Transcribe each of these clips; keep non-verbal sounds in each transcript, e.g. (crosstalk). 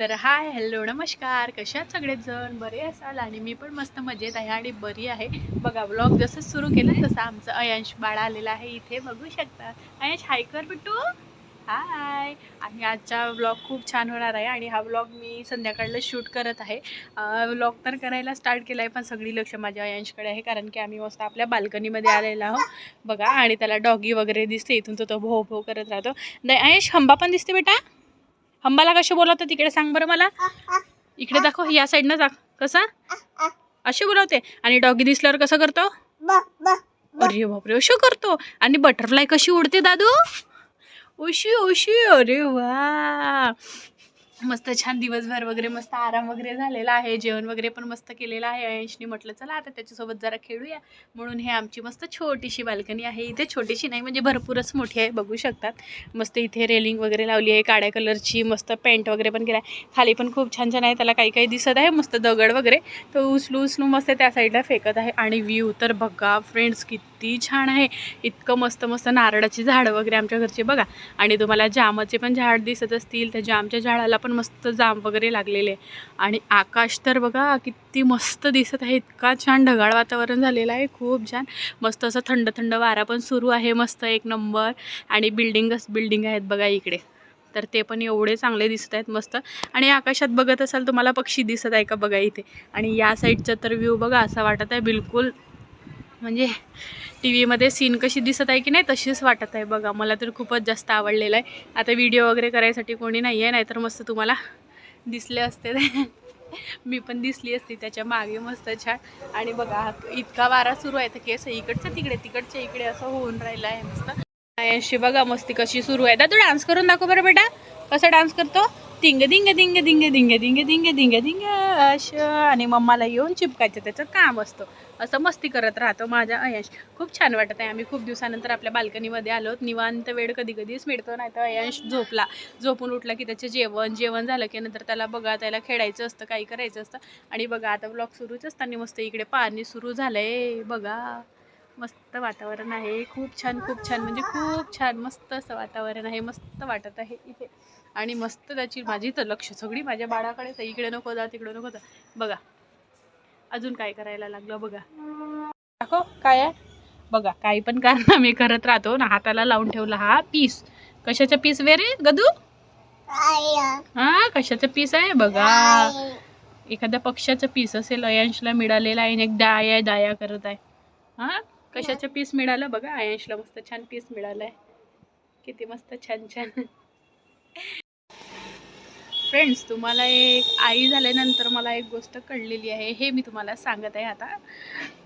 तर hi hello नमस्कार. कशात सगळेच जण बरे असाल? आणि मी पण मस्त मजेत आहे आणि बरी आहे. बघा व्लॉग जसं सुरू केलं तसं आमचं अयांश बाळा आलेला आहे इथे. बघू शकता. अयांश हाय कर बिट्टू. हाय आणि आजचा व्लॉग खूप छान होणार आहे आणि हा व्लॉग मी संध्याकाळला शूट करत आहे. व्लॉग तर करायला स्टार्ट केला आहे पण सगळी लक्ष माझ्या अयांशकडे आहे कारण की आम्ही मस्त आपल्या बाल्कनीमध्ये आलेलो आहोत. बघा आणि त्याला डॉगी वगैरे दिसते. इथून तो तो भो भो करत राहतो. नाही अयांश हंबा पण दिसते बेटा? हंबाला कसे बोलवतं तिकडे सांग बरं मला. इकडे दाखव या साईडनं दाख. कसा? असे बोलवते. आणि डॉगी दिसल्यावर कसं करतो? अरे बापरे अशो करतो. आणि बटरफ्लाय कशी उडते दादू? उशी उशी. अरे वा. मस्त छान दिवसभर वगैरे मस्त आराम वगैरे झालेला आहे. जेवण वगैरे पण मस्त केलेलं आहे. अयशनी म्हटलं चला आता त्याच्यासोबत जरा खेळूया. म्हणून हे आमची मस्त छोटीशी बाल्कनी आहे. इथे छोटीशी नाही म्हणजे भरपूरच मोठी आहे बघू शकतात. मस्त इथे रेलिंग वगैरे लावली आहे काळ्या कलरची मस्त पेंट वगैरे पण केला आहे खाली पण खूप छान छान आहे त्याला काही काही दिसत आहे मस्त दगड वगैरे. तो उचलू उचलू मस्त त्या साईडला फेकत आहे. आणि व्ह्यू तर बघा फ्रेंड्स किती छान आहे. इतकं मस्त मस्त नारळाची झाडं वगैरे आमच्या घरचे बघा. आणि तुम्हाला जामाचे पण झाड दिसत असतील त्या जामच्या झाडाला पण मस्त जाम वगैरे लागलेले आणि आकाश तर बघा किती मस्त दिसत आहे. इतका छान ढगाळ वातावरण झालेलं आहे. खूप छान. मस्त असं थंड थंड वारा पण सुरू आहे मस्त एक नंबर. आणि बिल्डिंगच बिल्डिंग आहेत बघा इकडे. तर ते पण एवढे चांगले दिसत आहेत मस्त. आणि आकाशात बघत असाल तुम्हाला पक्षी दिसत आहे का बघा इथे? आणि या साईडचा तर व्ह्यू बघा असा वाटत आहे. बिलकुल म्हणजे टी व्हीमध्ये सीन कशी दिसत आहे की नाही तशीच वाटत आहे बघा मला तर खूपच जास्त आवडलेलं आहे आता व्हिडिओ वगैरे करायसाठी कोणी नाही आहे नाहीतर मस्त तुम्हाला दिसले असते मी पण दिसली असती त्याच्यामागे मस्त छान आणि बघा इतका वारा सुरू आहे तर केस इकडचं तिकडे तिकडच्या इकडे असं होऊन राहिलं आहे मस्त अशी बघा मस्ती कशी सुरू आहे तू डान्स करून दाखव बरं बेटा कसा डान्स करतो दिंग दिंग दिंग दिंग दिंग दिंग दिंग दिंग दिंग असं आणि मम्माला येऊन चिपकायचं त्याचं काम असतं असं मस्ती करत राहतो माझ्या अयश. खूप छान वाटत आहे. आम्ही खूप दिवसानंतर आपल्या बाल्कनीमध्ये आलो. निवांत वेळ कधी कधीच मिळतो नाही तर अयश झोपला. झोपून उठला की त्याचं जेवण जेवण झालं की नंतर त्याला बघा त्याला खेळायचं असतं काही करायचं असतं. आणि बघा आता ब्लॉग सुरूच असताना मस्त इकडे पाणी सुरू झालं आहे बघा मस्त वातावरण आहे. खूप छान खूप छान. म्हणजे खूप छान मस्त असं वातावरण आहे. मस्त वाटत आहे इथे. आणि मस्त त्याची माझी तर लक्ष सगळी माझ्या बाळाकडे आहे. इकडे नको जा तिकडे नको जा. बघा. अजून काय करायला लागलं बघा. दाखव काय आहे? बघा काही पण कारण मी करत राहतो. ना हाताला लावून ठेवला हा पीस. कशाचा पीस वेरे गदू? हा कशाचा पीस आहे? बघा. एखाद्या पक्षाचा पीस असेल अयांशला मिळालेलं आहे आणि एक दाया दाया करत आहे. हा कशाचा पीस मिळालं? बघा अयांशला मस्त छान पीस मिळालाय. किती मस्त छान छान. फ्रेंड्स तुम्हाला एक आई झाल्यानंतर मला एक गोष्ट कळलेली आहे. हे मी तुम्हाला सांगत आहे आता.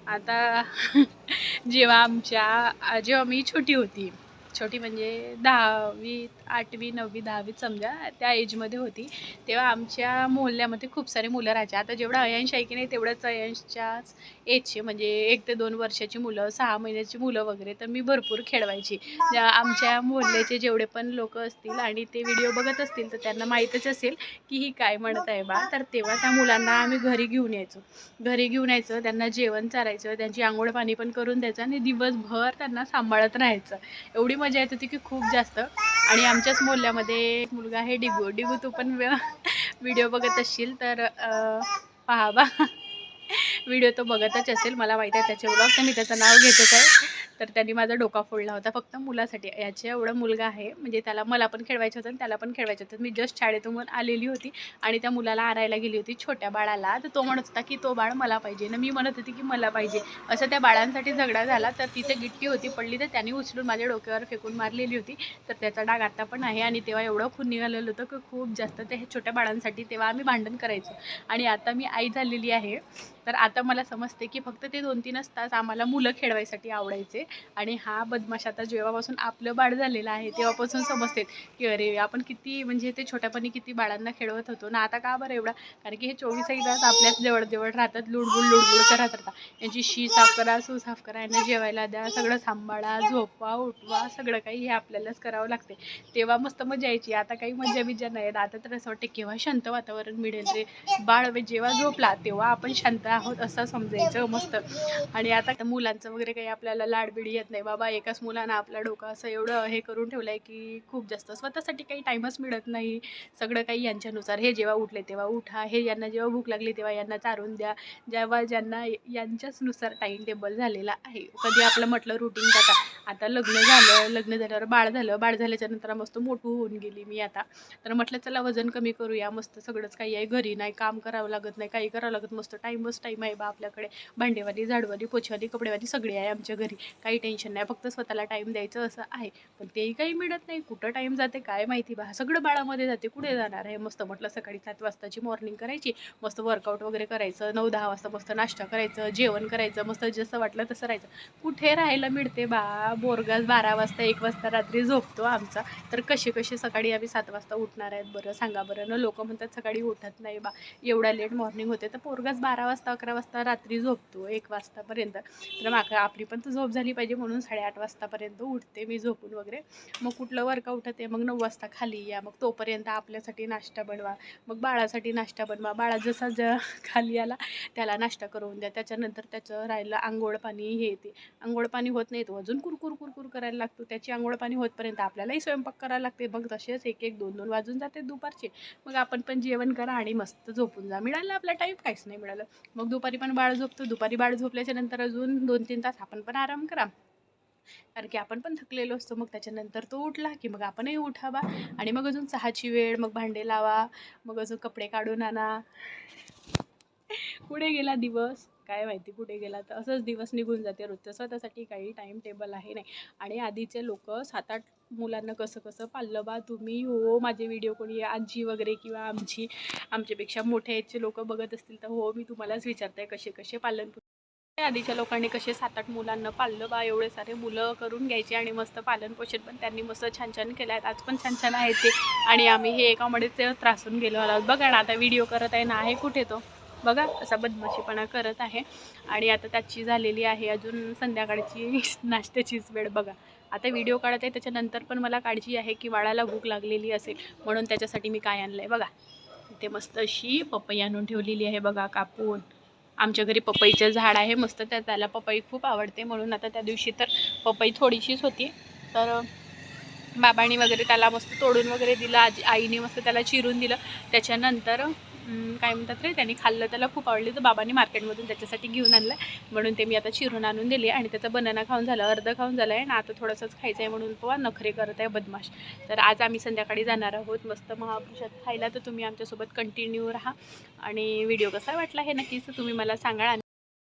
आता (laughs) जेव्हा आमच्या जेव्हा मी छोटी होती छोटी म्हणजे दहावी आठवी नववी दहावीत समजा त्या एजमध्ये होती. तेव्हा आमच्या मोहल्ल्यामध्ये खूप सारे मुलं राहायचे. आता जेवढं अयांश आहे की नाही तेवढंच अयांशच्याच एजचे म्हणजे एक ते दोन वर्षाची मुलं सहा महिन्याची मुलं वगैरे तर मी भरपूर खेळवायची. ज्या आमच्या मोहल्ल्याचे जेवढे पण लोक असतील आणि ते व्हिडिओ बघत असतील तर त्यांना माहीतच असेल की ही काय म्हणत आहे बा. तर तेव्हा त्या मुलांना आम्ही घरी घेऊन यायचो. घरी घेऊन यायचं त्यांना जेवण चारायचं त्यांची आंघोळ पाणी पण करून द्यायचं आणि दिवसभर त्यांना सांभाळत राहायचं. एवढी मजा येत होती की खूप जास्त. आणि आमच्याच मोहल्ल्यामध्ये एक मुलगा आहे डिगू. डिगू तू पण व्हिडिओ बघत असशील तर पहा बा. (laughs) व्हिडिओ तो बघतच असेल मला माहीत आहे त्याचे ब्लॉग तर मी त्याचं नाव घेतच आहे. तर त्यांनी माझा डोका फोडला होता फक्त मुलासाठी. याचे एवढा मुलगा आहे म्हणजे त्याला मला पण खेळवायचं होतं आणि त्याला पण खेळवायचं होतं. मी जस्ट शाळेतून आलेली होती आणि त्या मुलाला आणायला गेली होती छोट्या बाळाला. तर तो म्हणत होता की तो बाळ मला पाहिजे. ना मी म्हणत होती की मला पाहिजे. असं त्या बाळांसाठी झगडा झाला. तर तिथे गिटकी होती पडली तर त्यांनी उचलून माझ्या डोक्यावर फेकून मारलेली होती. तर त्याचा डाग आता पण आहे आणि तेव्हा एवढं खून निघालेलं होतं की खूप जास्त ते छोट्या बाळांसाठी तेव्हा आम्ही भांडण करायचो. आणि आता मी आई झालेली आहे. तर आता मला समजते की फक्त ते दोन तीनच तास आम्हाला मुलं खेळवायसाठी आवडायचे. आणि हा बदमाश आता जेव्हापासून आपलं बाळ झालेलं आहे तेव्हापासून समजते की अरे आपण किती म्हणजे ते छोट्यापणी किती बाळांना खेळवत होतो. ना आता का बरं एवढा? कारण की हे चोवीसही तास आपल्याच जवळजवळ राहतात लुडबुड लुडबुड करत राहतात. यांची शी साफ करा सू साफ करा यांना जेवायला द्या सगळं सांभाळा झोपवा उठवा सगळं काही हे आपल्यालाच करावं लागते. तेव्हा मस्त मजा यायची. आता काही मजा बिजा नाही. आता तर असं वाटते केव्हा शांत वातावरण मिळेल रे. बाळ जेव्हा झोपला तेव्हा आपण शांत आहोत असं समजायचं मस्त. आणि आता मुलांचं वगैरे काही आपल्याला लाडबिडी येत नाही. बाबा एकाच मुलानं आपला डोकं असं एवढं हे करून ठेवलं आहे की खूप जास्त. स्वतःसाठी काही टाईमच मिळत नाही. सगळं काही यांच्यानुसार. हे जेव्हा उठले तेव्हा उठा. हे यांना जेव्हा भूक लागली तेव्हा यांना चारून द्या. जेव्हा ज्यांना यांच्याचनुसार टाईम टेबल झालेला आहे. कधी आपलं म्हटलं रुटीन जाता. आता लग्न झालं. लग्न झाल्यावर बाळ झालं. बाळ झाल्याच्यानंतर मस्त मोठू होऊन गेली मी आता. तर म्हटलं चला वजन कमी करूया. मस्त सगळंच काही आहे. घरी नाही. काम करावं लागत नाही. काही करावं लागत. मस्त टाईमच टाईम आहे बा आपल्याकडे. भांडेवाली झाडवाली पोछवाली कपडेवाली सगळी आहे आमच्या घरी. काही टेन्शन नाही. फक्त स्वतःला टाईम द्यायचं असं आहे. पण तेही काही मिळत नाही. कुठं टाईम जाते काय माहिती बा. सगळं बाळामध्ये जाते. कुठे जाणार आहे? मस्त म्हटलं सकाळी सात वाजताची मॉर्निंग करायची. मस्त वर्कआउट वगैरे करायचं. नऊ दहा वाजता मस्त नाश्ता करायचं. जेवण करायचं. मस्त जसं वाटलं तसं राहायचं. कुठे राहायला मिळते बा? बोरगास बारा वाजता एक वाजता रात्री झोपतो आमचा. तर कसे कसे सकाळी आम्ही सात वाजता उठणार आहेत बरं? सांगा बरं. न लोक म्हणतात सकाळी उठत नाही बा. एवढा लेट मॉर्निंग होते. तर पोरगाच बारा वाजता अकरा वाजता रात्री झोपतो एक वाजतापर्यंत. तर मग आपली पण तर झोप झाली पाहिजे म्हणून साडेआठ वाजतापर्यंत उठते मी झोपून वगैरे. मग कुठलं वर्कआउट आहे मग नऊ वाजता खाली या. मग तोपर्यंत आपल्यासाठी नाश्ता बनवा. मग बाळासाठी नाश्ता बनवा. बाळा जसा ज खाली आला त्याला नाश्ता करून द्या. त्याच्यानंतर त्याचं राहिलं आंघोळ पाणी हे ते. आंघोळ पाणी होत नाही तो अजून कुरकुर कुरकुर करायला लागतो. त्याची आंघोळ पाणी होतपर्यंत आपल्यालाही स्वयंपाक करायला लागते. मग तसेच एक एक दोन दोन वाजून जाते दुपारचे. मग आपण पण जेवण करा आणि मस्त झोपून जा. मिळालं आपला टाईम काहीच नाही मिळालं. मग दुपारी पण बाळ झोपतो. दुपारी बाळ झोपल्याच्या नंतर अजून दोन तीन तास आपण पण आराम करा. कारण की आपण पण थकलेलो असतो. मग त्याच्यानंतर तो उठला की मग आपणही उठावा. आणि मग अजून चहाची वेळ मग भांडे लावा मग अजून कपडे काढून आणा. कुठे गेला दिवस. काय माहिती कुठे गेला तर असंच दिवस निघून जाते. रोजचं स्वतःसाठी काही टाईम टेबल आहे नाही. आणि आधीचे लोक सात आठ मुलांना कसं कसं पाळलं बा तुम्ही? हो, हो माझे व्हिडिओ कोणी आजी वगैरे किंवा आमची आमच्यापेक्षा मोठ्या याचे लोक बघत असतील तर हो मी तुम्हालाच विचारते कसे कसे पालन आधीच्या लोकांनी कसे सात आठ मुलांना पाळलं बा? एवढे सारे मुलं करून घ्यायचे आणि मस्त पालनपोषण पण त्यांनी मस्त छान छान केलं आहेत आज पण छान छान आहेत ते. आणि आम्ही हे एकामध्ये त्रासून गेलो आहोत. बघा ना आता व्हिडिओ करत आहे ना आहे कुठे तो? बघा असा बदमाशीपणा करत आहे. आणि आता त्याची झालेली आहे अजून संध्याकाळची (laughs) नाश्त्याचीच वेळ बघा. आता व्हिडिओ काढत आहे त्याच्यानंतर पण मला काळजी आहे की बाळाला भूक लागलेली असेल म्हणून त्याच्यासाठी मी काय आणलं आहे बघा. इथे मस्त अशी पपई आणून ठेवलेली आहे बघा कापून. आमच्या घरी पपईचं झाड आहे मस्त त्या त्याला पपई खूप आवडते म्हणून आता त्या दिवशी तर पपई थोडीशीच होती. तर बाबांनी वगैरे त्याला मस्त तोडून वगैरे दिलं आजी आईने मस्त त्याला चिरून दिलं. त्याच्यानंतर काय म्हणतात रे त्यांनी खाल्लं त्याला खूप आवडली. तर बाबांनी मार्केटमधून त्याच्यासाठी घेऊन आणलं. म्हणून ते मी आता चिरून आणून दिली आणि त्याचा बनाना खाऊन झालं अर्ध खाऊन झालं आहे. ना आता थोडंसंच खायचं आहे म्हणून पवा नखरे करत आहे बदमाश. तर आज आम्ही संध्याकाळी जाणार आहोत मस्त महाप्रसाद खायला. तर तुम्ही आमच्यासोबत कंटिन्यू राहा. आणि व्हिडिओ कसा वाटला हे नक्कीच तुम्ही मला सांगा आणि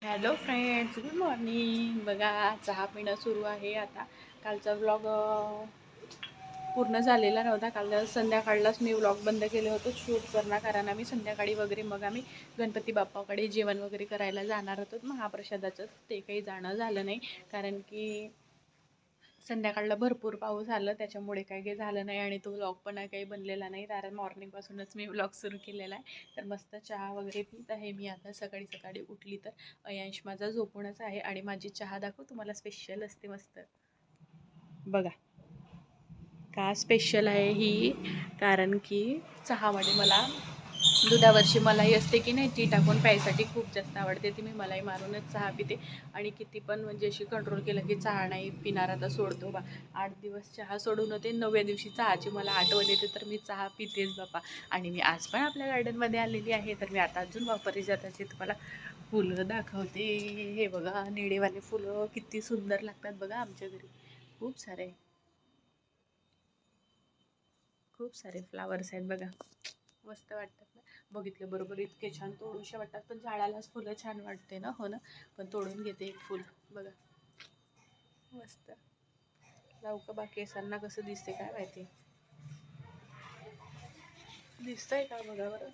हॅलो फ्रेंड्स गुड मॉर्निंग बघा चहा पिणं सुरू आहे आता. कालचा व्लॉग पूर्ण झालेला नव्हता. काल संध्याकाळलाच मी व्लॉग बंद केले होतो. शूट करणार कारण आम्ही संध्याकाळी वगैरे मग आम्ही गणपती बाप्पाकडे जेवण वगैरे करायला जाणार होतो. महाप्रसादाचं ते काही जाणं झालं नाही. कारण की संध्याकाळला भरपूर पाऊस आलं. त्याच्यामुळे काही काही झालं नाही आणि तो व्लॉग पण काही बनलेला नाही. कारण मॉर्निंगपासूनच मी व्लॉग सुरू केलेला आहे. तर मस्त चहा वगैरे पित आहे मी आता. सकाळी सकाळी उठली तर अयांश माझा झोपूनच आहे. आणि माझी चहा दाखव तुम्हाला स्पेशल असते मस्त. बघा. का स्पेशल आहे ही? कारण की चहामध्ये मला दुधावरची मलाई असते की नाही ती टाकून प्यायसाठी खूप जास्त आवडते. ती मी मलाई मारूनच चहा पिते. आणि किती पण म्हणजे अशी कंट्रोल केलं की चहा नाही पिणार आता सोडतो बा. आठ दिवस चहा सोडून होते नवव्या दिवशी चहाची मला आठवण येते तर मी चहा पितेच बापा आणि मी आज पण आपल्या गार्डनमध्ये आलेली आहे तर मी आता अजून वापरली जाताची तुम्हाला फुलं दाखवते. हे बघा निळेवाले फुलं किती सुंदर लागतात बघा आमच्या घरी. खूप सारे. खूप सारे फ्लावर्स आहेत बघा. मस्त वाटतात ना. बघितलं बरोबर इतके छान तोडूशे वाटतात. पण झाडालाच फुलं छान वाटते ना हो ना? पण तोडून घेते एक फुल बघा. मस्त. लावू का बा केसांना कसं दिसते काय माहिती? दिसतंय का बघा बरं?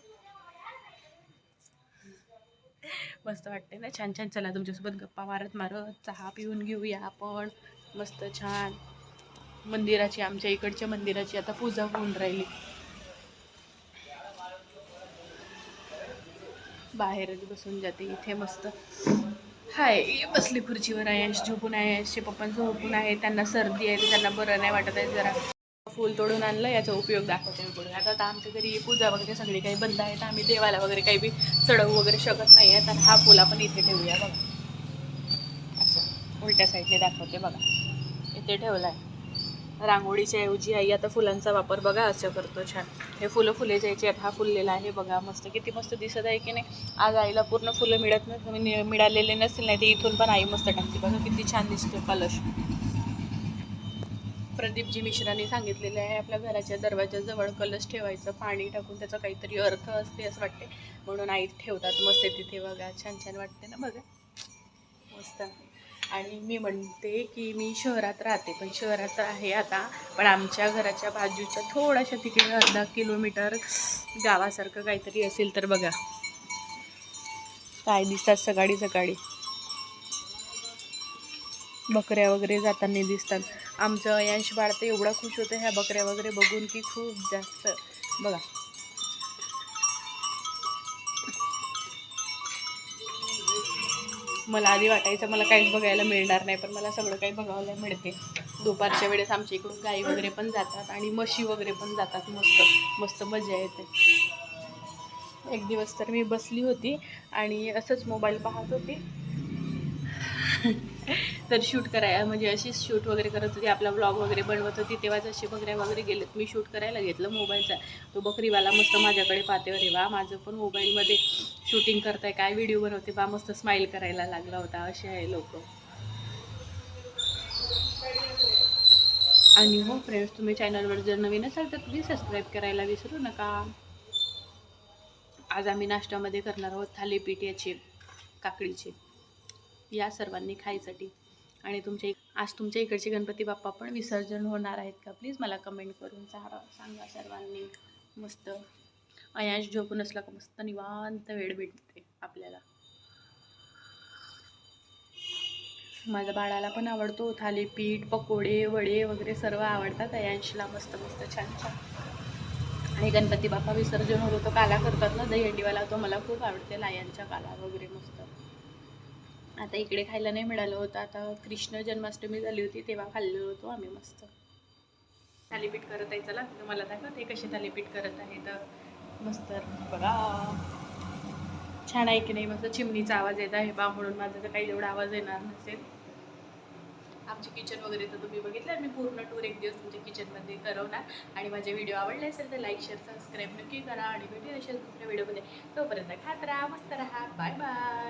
मस्त वाटते ना? छान छान. चला तुमच्यासोबत गप्पा मारत मारत चहा पिऊन घेऊया आपण. मस्त छान. मंदिराची आमच्या इकडच्या मंदिराची आता पूजा होऊन राहिली. बाहेरच बसून जाते इथे मस्त. हाय बसली खुर्चीवर आयश झोपून आहे आयशचे पप्पा झोपून आहे त्यांना सर्दी आहे तर त्यांना बरं नाही वाटत आहे जरा. फूल तोडून आणलं याचा उपयोग दाखवते मी पुढे. आता आता आमच्या घरी पूजा वगैरे सगळी काही बंद आहे तर आम्ही देवाला वगैरे काही बी चढवू वगैरे शकत नाही आहे तर हा फूल आपण इथे ठेवूया बघा. असं उलट्या साईडने दाखवते बघा. इथे ठेवला आहे रांगोळीच्या ऐवजी आई आता फुलांचा वापर बघा असं करतो छान. हे फुलं फुले जायचे आहेत हा फुललेला आहे बघा मस्त. किती मस्त दिसत आहे की नाही? आज आईला पूर्ण फुलं मिळत नाही मिळालेले नसतील नाही ते इथून पण आई मस्त टाकते. बघा किती छान दिसतो कलश. प्रदीपजी मिश्राने सांगितलेले आहे आपल्या घराच्या दरवाजाजवळ कलश ठेवायचं पाणी टाकून त्याचा काहीतरी अर्थ असते असं वाटते म्हणून आई ठेवतात मस्त तिथे बघा. छान छान वाटते ना बघा. मस्त. आणि मी म्हणते की मी शहरात राहते पण शहरात आहे आता. पण आमच्या घराच्या बाजूच्या थोड्याशा तिकडे अर्धा किलोमीटर गावासारखं काहीतरी असेल तर बघा. काय दिसतात सकाळी सकाळी. बकऱ्या वगैरे जाताना दिसतात. आमचं यश बाळ तर एवढा खुश होतं ह्या बकऱ्या वगैरे बघून की खूप जास्त. बघा. मला आधी वाटायचं मला काहीच बघायला मिळणार नाही पण मला सगळं काही बघायला मिळते. दुपारच्या वेळेस आमच्या इकडून गाई वगैरे पण जातात आणि म्हशी वगैरे पण जातात मस्त मस्त मजा येते. एक दिवस तर मी बसली होती आणि असंच मोबाईल पाहत होती. तर शूट करायला म्हणजे अशीच शूट वगैरे करत होती आपला ब्लॉग वगैरे बनवत होती तेव्हाच असे बकऱ्या वगैरे गेलेत मी शूट करायला घेतलं मोबाईलचा तो बकरीवाला मस्त माझ्याकडे पाहते अरे वा माझं पण मोबाईलमध्ये शूटिंग करताय काय व्हिडिओ बनवते? बा मस्त स्माईल करायला लागला होता असे आहे लोक. आणि हो फ्रेंड्स तुम्ही चॅनलवर जर नवीन असाल तर प्लीज सबस्क्राईब करायला विसरू नका. आज आम्ही नाश्त्यामध्ये करणार आहोत थालीपीठ याचे काकडीचे. या सर्वांनी खायसाठी. आणि तुमच्या इक- आज तुमच्या इकडचे गणपती बाप्पा पण विसर्जन होणार आहेत का? प्लीज मला कमेंट करून सांगा सांगा सर्वांनी. मस्त. अयांश झोपून असला का मस्त निवांत वेळ भेटते आपल्याला. माझ्या बाळाला पण आवडतो थालीपीठ पकोडे वडे वगैरे सर्व आवडतात. अयांशला मस्त मस्त छान छान. आणि गणपती बाप्पा विसर्जन होतो तो काला करतात ना दहीहंडीवाला तो मला खूप आवडते लायांच्या काला वगैरे मस्त. आता इकडे खायला नाही मिळालं होतं. आता कृष्ण जन्माष्टमी झाली होती तेव्हा खाल्लो होतो आम्ही मस्त. थालीपीठ करत आहे चला. तुम्हाला दाखवते कसे थालीपीठ करत आहे. तर मस्त बघा. छान आहे की नाही? मस्त चिमणीचा आवाज येत आहे बा म्हणून माझा तर काही एवढा आवाज येणार नसेल. आमचे किचन वगैरे तर तुम्ही बघितलं मी पूर्ण टूर एक दिवस तुमच्या किचनमध्ये करवणार. आणि माझे व्हिडिओ आवडले असेल तर लाईक शेअर सबस्क्राईब नक्की करा. आणि भेटूया असेल दुसऱ्या व्हिडिओमध्ये तोपर्यंत खात राहा मस्त राहा. Bye bye